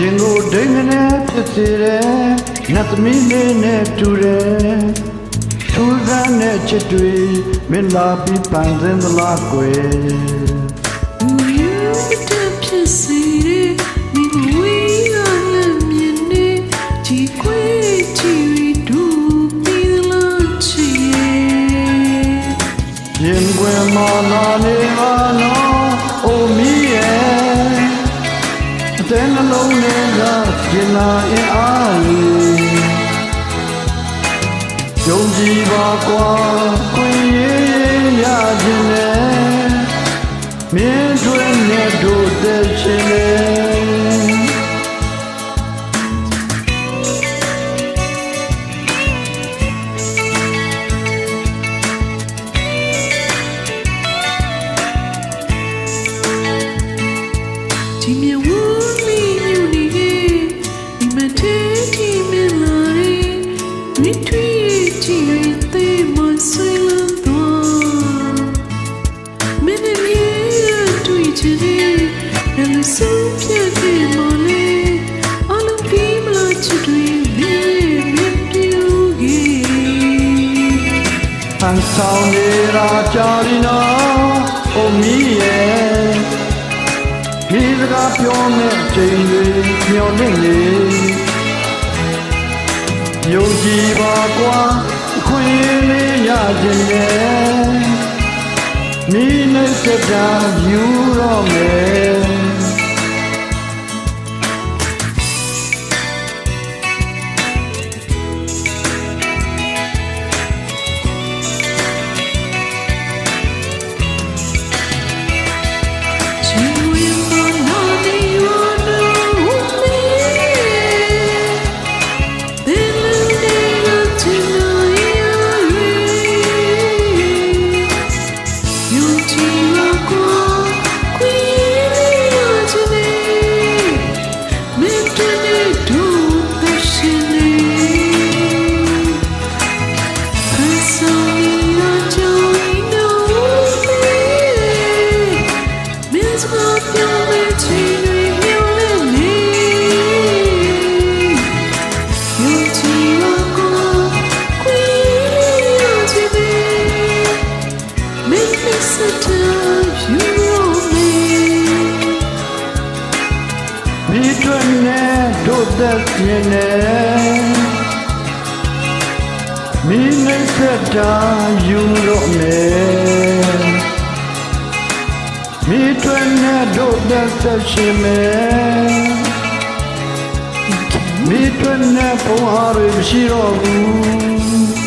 ရင်ကိုဒိန်နဲ့ဖြစ်စေတယ်နတ်သမီးလေးနဲ့တူတယ်ထူးဆန်းတဲ့ချစ်တွေမင်းလာပြီးပန်းစင်သလားကွယ် You the pissy me we are the mine ji kwe ji do be the lunch ရင်ွယ်မလာနေပါ တဲ့နှလုံးတွေကရင်လာအင်အားကြီးယုံကြည်ပါကွာခွင့်ရရခြင်းနဲ့မင်းတို့နဲ့တို့တဲ့ရှင်နဲ့ ji me wo ဆောင်နေတာကြာရီနော်အိုမီရဲ့ဒီစကားပြောတဲ့ချိန်တွေမျောနေလေ ယုံကြည်ပါကွာအခွင့်လေးရခြင်းနဲ့မိနဲ့စတာယူတော့မယ်情愿 do သက်ပြင်းနဲ့မိနဲ့စတာယူတော့မယ်မိတွင်နဲ့တို့သက်သက်ရှင်မယ်မိတွင်နဲ့ပုံအားတွေမရှိတော့ဘူး